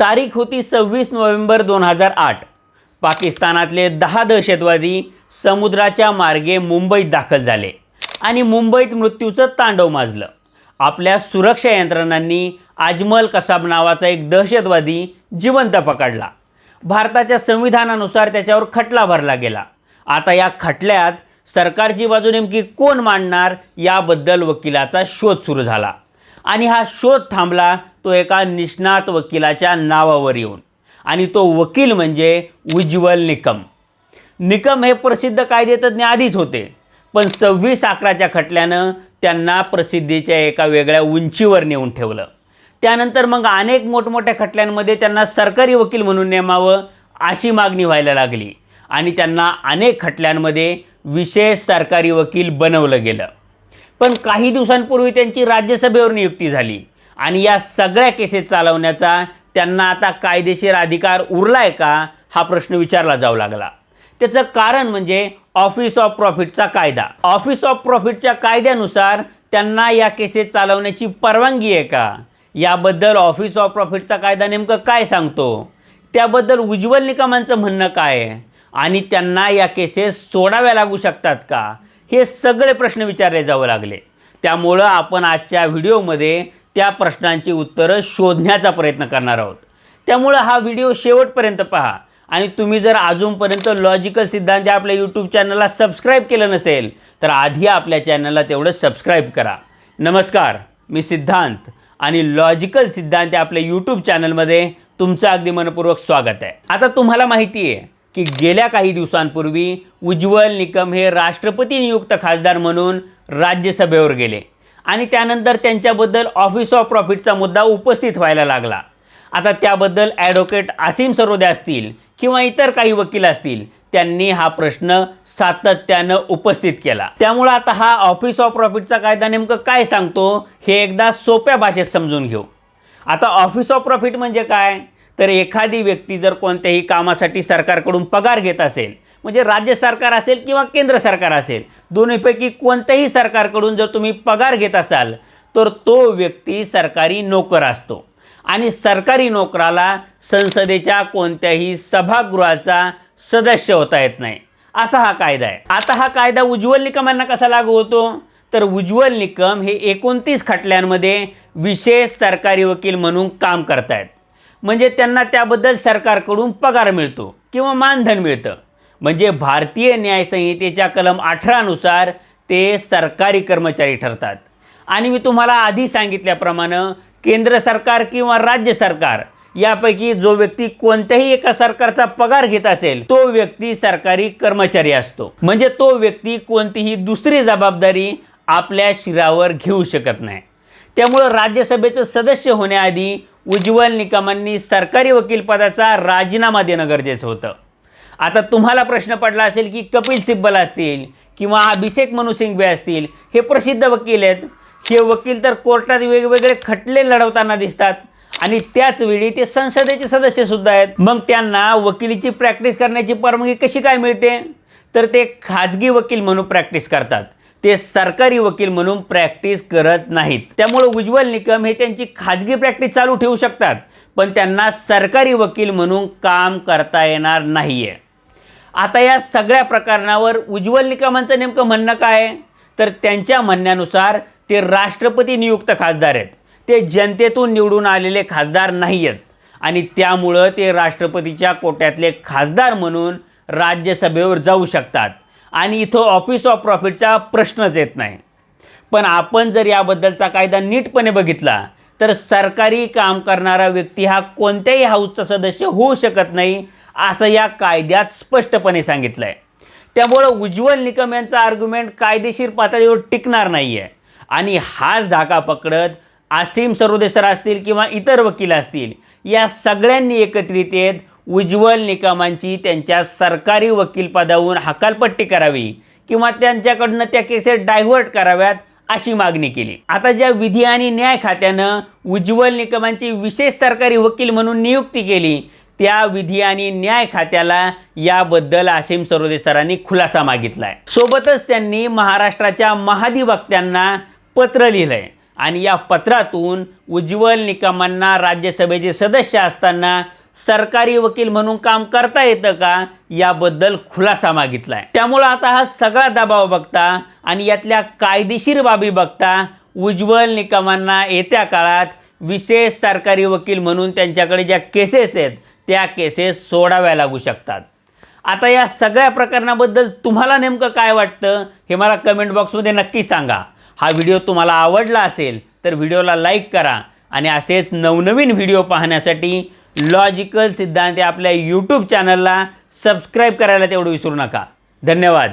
तारीख होती सव्वीस नोव्हेंबर दोन हजार आठ. पाकिस्तानातले दहा दहशतवादी समुद्राच्या मार्गे मुंबईत दाखल झाले आणि मुंबईत मृत्यूचं तांडव माजलं. आपल्या सुरक्षा यंत्रणांनी अजमल कसाब नावाचा एक दहशतवादी जिवंत पकडला. भारताच्या संविधानानुसार त्याच्यावर खटला भरला गेला. आता या खटल्यात सरकारची बाजू नेमकी कोण मांडणार याबद्दल वकिलाचा शोध सुरू झाला. आणि हा शोध थांबला तो एका निष्णात वकिलाच्या नावावर येऊन. आणि तो वकील म्हणजे उज्ज्वल निकम. निकम हे प्रसिद्ध कायदेतज्ञ आधीच होते. पण सव्वीस अकराच्या खटल्यानं त्यांना प्रसिद्धीच्या एका वेगळ्या उंचीवर नेऊन ठेवलं. त्यानंतर मग अनेक मोठमोठ्या खटल्यांमध्ये त्यांना सरकारी वकील म्हणून नेमावं अशी मागणी व्हायला लागली. आणि त्यांना अनेक खटल्यांमध्ये विशेष सरकारी वकील बनवलं गेलं. पण काही दिवसांपूर्वी त्यांची राज्यसभेवर नियुक्ती झाली. आणि या सगळ्या केसेस चालवण्याचा त्यांना आता कायदेशीर अधिकार उरलाय का हा प्रश्न विचारला जाऊ लागला. त्याचं कारण म्हणजे ऑफिस ऑफ प्रॉफिटचा कायदा. ऑफिस ऑफ प्रॉफिटच्या कायद्यानुसार त्यांना या केसेस चालवण्याची परवानगी आहे का? याबद्दल ऑफिस ऑफ प्रॉफिटचा कायदा नेमकं काय सांगतो? त्याबद्दल उज्ज्वल निकमांचं म्हणणं काय आहे? आणि त्यांना या केसेस सोडाव्या लागू शकतात का? हे सगळे प्रश्न विचारले जावं लागले. त्यामुळं आपण आजच्या व्हिडिओमध्ये त्या प्रश्नांची उत्तरं शोधण्याचा प्रयत्न करणार आहोत. त्यामुळं हा व्हिडिओ शेवटपर्यंत पहा. आणि तुम्ही जर अजूनपर्यंत लॉजिकल सिद्धांत या आपल्या यूट्यूब चॅनलला सबस्क्राईब केलं नसेल तर आधी आपल्या चॅनलला तेवढं सबस्क्राईब करा. नमस्कार मी सिद्धांत आणि लॉजिकल सिद्धांत या आपल्या यूट्यूब चॅनलमध्ये तुमचं अगदी मनपूर्वक स्वागत आहे. आता तुम्हाला माहिती आहे की गेल्या काही दिवसांपूर्वी उज्ज्वल निकम हे राष्ट्रपती नियुक्त खासदार म्हणून राज्यसभेवर गेले. आणि त्यानंतर त्यांच्याबद्दल ऑफिस ऑफ प्रॉफिटचा मुद्दा उपस्थित व्हायला लागला. आता त्याबद्दल ॲडव्होकेट आसिम सरोदे असतील किंवा इतर काही वकील असतील त्यांनी हा प्रश्न सातत्यानं उपस्थित केला. त्यामुळं आता हा ऑफिस ऑफ प्रॉफिटचा कायदा नेमकं काय सांगतो हे एकदा सोप्या भाषेत समजून घेऊ. आता ऑफिस ऑफ प्रॉफिट म्हणजे काय? तर एखादी व्यक्ती जर कोणत्याही कामासाठी सरकारकडून पगार घेत असेल म्हणजे राज्य सरकार असेल किंवा केंद्र सरकार असेल दोन्हीपैकी कोणत्याही सरकारकडून जर तुम्ही पगार घेत असाल तर तो व्यक्ती सरकारी नोकर असतो. आणि सरकारी नोकराला संसदेच्या कोणत्याही सभागृहाचा सदस्य होता येत नाही. असा हा कायदा आहे. आता हा कायदा उज्ज्वल निकमांना कसा लागू होतो? तर उज्ज्वल निकम हे एकोणतीस खटल्यांमध्ये विशेष सरकारी वकील म्हणून काम करतायत. म्हणजे त्यांना त्याबद्दल सरकारकडून पगार मिळतो किंवा मानधन मिळतं. म्हणजे भारतीय न्यायसंहितेच्या कलम अठरानुसार ते सरकारी कर्मचारी ठरतात. आणि मी तुम्हाला आधी सांगितल्याप्रमाणे केंद्र सरकार किंवा राज्य सरकार यापैकी जो व्यक्ती कोणत्याही एका सरकारचा पगार घेत असेल तो व्यक्ती सरकारी कर्मचारी असतो. म्हणजे तो व्यक्ती कोणतीही दुसरी जबाबदारी आपल्या शिरावर घेऊ शकत नाही. त्यामुळं राज्यसभेचं सदस्य होण्याआधी उज्ज्वल निकमांनी सरकारी वकील पदाचा राजीनामा देणं गरजेचं होतं. आता तुम्हाला प्रश्न पडला असेल की कपिल सिब्बल असतील किंवा अभिषेक मनु सिंघवे असतील हे प्रसिद्ध वकील आहेत. हे वकील तर कोर्टात वेगवेगळे खटले लढवताना दिसतात आणि त्याच वेळी ते संसदेचे सदस्य सुद्धा आहेत. मग त्यांना वकिलीची प्रॅक्टिस करण्याची परवानगी कशी काय मिळते? तर ते खाजगी वकील म्हणून प्रॅक्टिस करतात. ते सरकारी वकील म्हणून प्रॅक्टिस करत नाहीत. त्यामुळे उज्ज्वल निकम हे त्यांची खाजगी प्रॅक्टिस चालू ठेवू शकतात पण त्यांना सरकारी वकील म्हणून काम करता येणार नाही आहे आता या सगळ्या प्रकरणावर उज्ज्वल निकमांचं नेमकं म्हणणं काय? आहे तर त्यांच्या म्हणण्यानुसार ते राष्ट्रपती नियुक्त खासदार आहेत. ते जनतेतून निवडून आलेले खासदार नाही आहेत आणि त्यामुळं ते राष्ट्रपतीच्या कोट्यातले खासदार म्हणून राज्यसभेवर जाऊ शकतात. आणि इथं ऑफिस ऑफ प्रॉफिटचा प्रश्नच येत नाही. पण आपण जर याबद्दलचा कायदा नीटपणे बघितला तर सरकारी काम करणारा व्यक्ती हा कोणत्याही हाऊसचा सदस्य होऊ शकत नाही असं या कायद्यात स्पष्टपणे सांगितलं आहे त्यामुळं उज्ज्वल निकम यांचा आर्ग्युमेंट कायदेशीर पातळीवर टिकणार नाही आहे आणि हाच धाका पकडत आसिम सरोदेसर असतील किंवा इतर वकील असतील या सगळ्यांनी एकत्रित येत उज्ज्वल निकमांची त्यांच्या सरकारी वकीलपदाहून हकालपट्टी करावी किंवा त्यांच्याकडनं त्या केसेस डायव्हर्ट कराव्यात अशी मागणी केली. आता ज्या विधी आणि न्याय खात्यानं उज्ज्वल निकमांची विशेष सरकारी वकील म्हणून नियुक्ती केली त्या विधी आणि न्याय खात्याला याबद्दल आसिम सरोदे सरांनी खुलासा मागितला आहे सोबतच त्यांनी महाराष्ट्राच्या महाधिवक्त्यांना पत्र लिहिलं आहे आणि या पत्रातून उज्ज्वल निकमांना राज्यसभेचे सदस्य असताना सरकारी वकील म्हणून काम करता येतं का याबद्दल खुलासा मागितला आहे त्यामुळं आता हा सगळा दबाव बघता आणि यातल्या कायदेशीर बाबी बघता उज्ज्वल निकमांना येत्या काळात विशेष सरकारी वकील म्हणून त्यांच्याकडे ज्या केसेस आहेत त्या केसेस सोडाव्या लागू शकतात. आता या सगळ्या प्रकरणाबद्दल तुम्हाला नेमकं काय वाटतं हे मला कमेंट बॉक्समध्ये नक्की सांगा. हा व्हिडिओ तुम्हाला आवडला असेल तर व्हिडिओला लाईक करा आणि असेच नवनवीन व्हिडिओ पाहण्यासाठी लॉजिकल सिद्धांत या आपल्या यूट्यूब चॅनलला सबस्क्राईब करायला तेवढं विसरू नका. धन्यवाद.